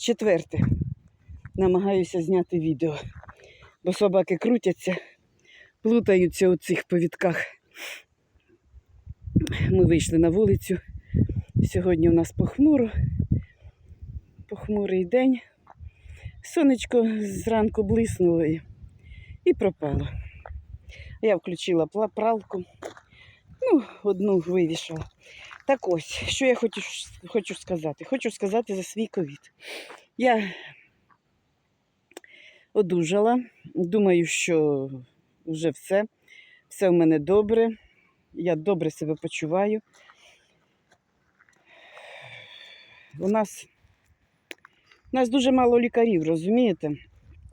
четверте намагаюся зняти відео, бо собаки крутяться, плутаються у цих повідках. Ми вийшли на вулицю. Сьогодні у нас похмуро, похмурий день. Сонечко зранку блиснуло і, пропало. Я включила пралку, ну, одну вивішала. Так ось, що я хочу, хочу сказати? Хочу сказати за свій ковід. Я одужала. Думаю, що вже все. Все в мене добре. Я добре себе почуваю. У нас, у нас дуже мало лікарів, розумієте?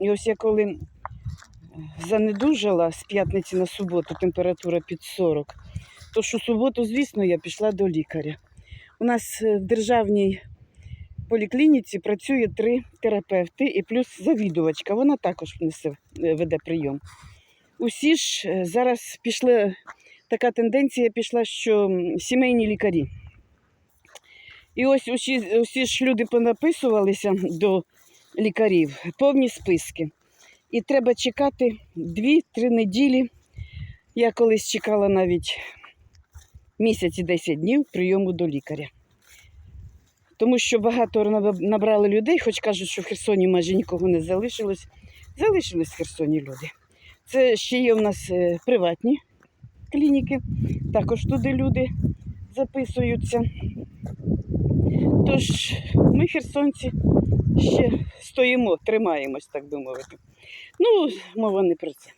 І ось я коли занедужала з п'ятниці на суботу, температура під 40, то що суботу, звісно, я пішла до лікаря. У нас е, в державній поліклініці працює три терапевти і плюс завідувачка. Вона також несе, е, веде прийом. Усі ж е, зараз пішли, така тенденція пішла, що сімейні лікарі. І ось усі, усі ж люди понаписувалися до лікарів, повні списки. І треба чекати 2-3 неділі. Я колись чекала навіть місяць і 10 днів прийому до лікаря. Тому що багато набрали людей, хоч кажуть, що в Херсоні майже нікого не залишилось. Залишились в Херсоні люди. Це ще є у нас е, приватні клініки, також туди люди записуються. Тож ми, херсонці, ще стоїмо, тримаємось, так би мовити. Ну, мова не про це.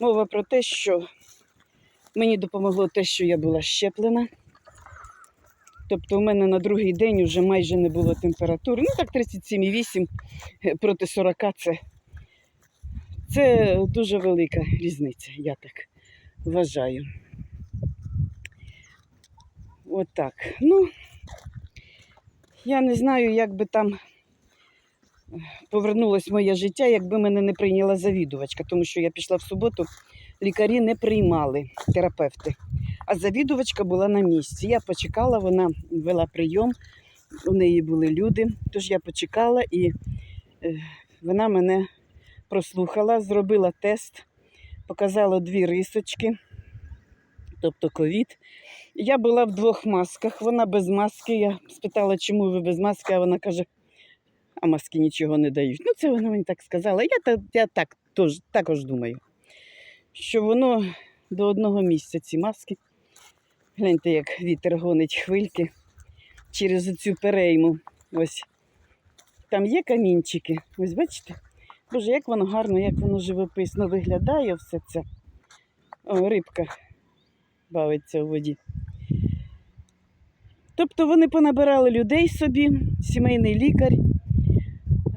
Мова про те, що мені допомогло те, що я була щеплена. Тобто у мене на другий день вже майже не було температури. Ну так 37,8 проти 40 це, це дуже велика різниця, я так вважаю. Отак. Ну, я не знаю, як би там повернулось моє життя, якби мене не прийняла завідувачка, тому що я пішла в суботу, лікарі не приймали терапевти. А завідувачка була на місці. Я почекала, вона вела прийом, у неї були люди, тож я почекала і е, вона мене прослухала, зробила тест, показала дві рисочки, тобто ковід. Я була в двох масках, вона без маски. Я спитала, чому ви без маски, а вона каже, а маски нічого не дають. Ну, це вона мені так сказала. Я, я так тож, також думаю, що воно до одного місця ці маски. Гляньте, як вітер гонить хвильки через цю перейму. Ось там є камінчики. Ось бачите? Боже, як воно гарно, як воно живописно виглядає все це. О, рибка бавиться у воді. Тобто вони понабирали людей собі, сімейний лікар.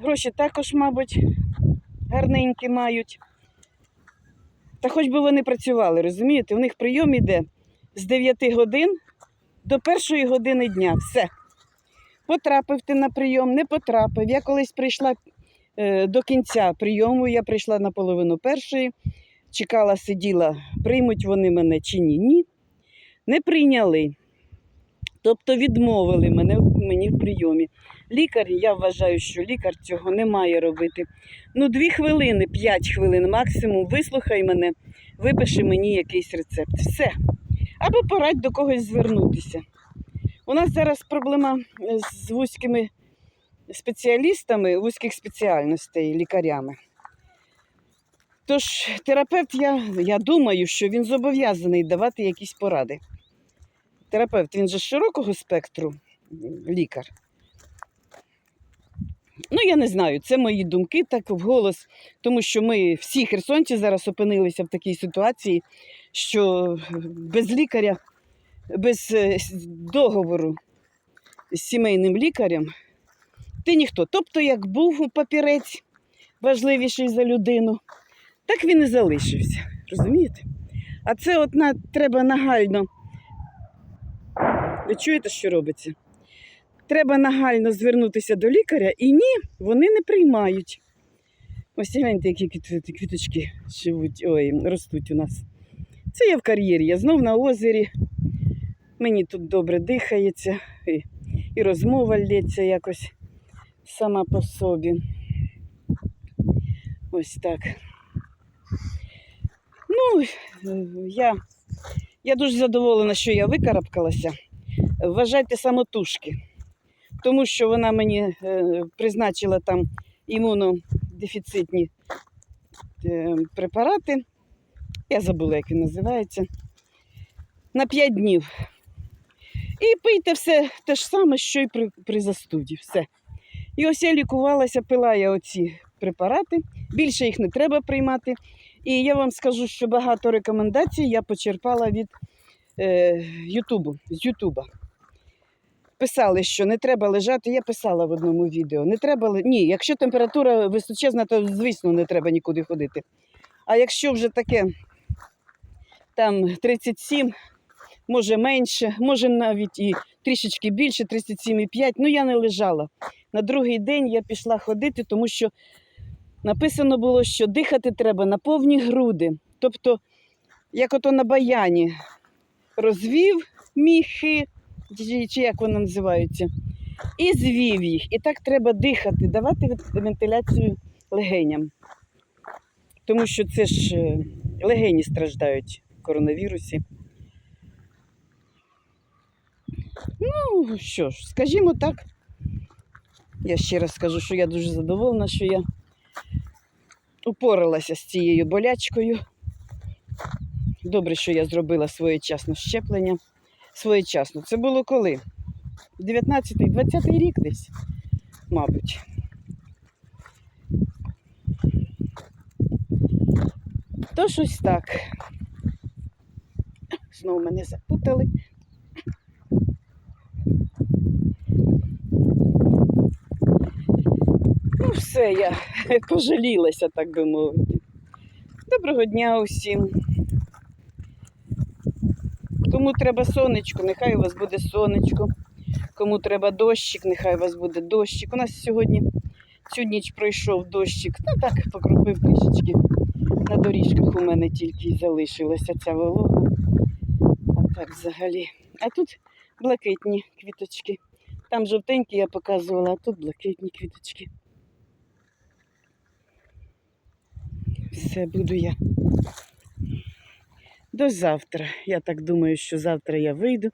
Гроші також, мабуть, гарненькі мають. Та хоч би вони працювали, розумієте? У них прийом іде з 9 годин до першої години дня. Все. Потрапив ти на прийом, не потрапив. Я колись прийшла е, до кінця прийому, я прийшла на половину першої, чекала, сиділа, приймуть вони мене чи ні. Ні. Не прийняли. Тобто відмовили мене мені в прийомі. Лікар, я вважаю, що лікар цього не має робити. Ну, дві хвилини, п'ять хвилин максимум, вислухай мене, випиши мені якийсь рецепт. Все. Або порадь до когось звернутися. У нас зараз проблема е, з вузькими спеціалістами, вузьких спеціальностей, лікарями. Тож терапевт, я, я думаю, що він зобов'язаний давати якісь поради. Терапевт, він же широкого спектру лікар. Ну, я не знаю, це мої думки так вголос, тому що ми всі херсонці зараз опинилися в такій ситуації, що без лікаря, без е, договору з сімейним лікарем ти ніхто. Тобто, як був папірець важливіший за людину, так він і залишився. Розумієте? А це от на, треба нагально. Ви чуєте, що робиться? Треба нагально звернутися до лікаря, і ні, вони не приймають. Ось гляньте, які квіточки живуть, ой, ростуть у нас. Це я в кар'єрі, я знов на озері. Мені тут добре дихається, і, і розмова лється якось сама по собі. Ось так. Ну, я, я дуже задоволена, що я викарабкалася. Вважайте самотужки, тому що вона мені е, призначила там імунодефіцитні е, препарати. Я забула, як він називається. На 5 днів. І пийте все те ж саме, що й при, при застуді. Все. І ось я лікувалася, пила я оці препарати. Більше їх не треба приймати. І я вам скажу, що багато рекомендацій я почерпала від е, Ютубу, з Ютуба. Писали, що не треба лежати. Я писала в одному відео. Не треба Ні, якщо температура височезна, то звісно не треба нікуди ходити. А якщо вже таке там 37, може менше, може навіть і трішечки більше, 37,5, ну я не лежала. На другий день я пішла ходити, тому що написано було, що дихати треба на повні груди. Тобто, як ото на баяні розвів міхи, чи, чи як вони називаються, і звів їх. І так треба дихати, давати вентиляцію легеням. Тому що це ж е, легені страждають в коронавірусі. Ну, що ж, скажімо так. Я ще раз скажу, що я дуже задоволена, що я упоралася з цією болячкою. Добре, що я зробила своєчасно щеплення. Своєчасно. Це було коли? 19-й, 20-й рік десь, мабуть. То щось так. Знову мене запутали. Ну, все, я пожалілася, так би мовити. Доброго дня усім. Кому треба сонечко, нехай у вас буде сонечко. Кому треба дощик, нехай у вас буде дощик. У нас сьогодні цю ніч пройшов дощик, та так покропив трішечки. На доріжках у мене тільки й залишилася ця волога. А так взагалі. А тут блакитні квіточки. Там жовтенькі я показувала, а тут блакитні квіточки. Все буду я. До завтра. Я так думаю, що завтра я вийду.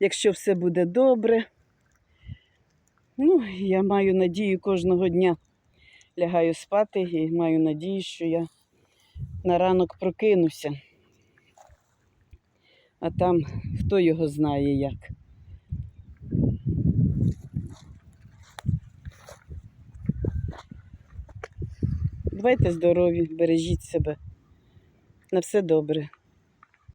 Якщо все буде добре. Ну, я маю надію кожного дня лягаю спати і маю надію, що я на ранок прокинуся. А там хто його знає як. Бувайте здорові, бережіть себе. На все добре.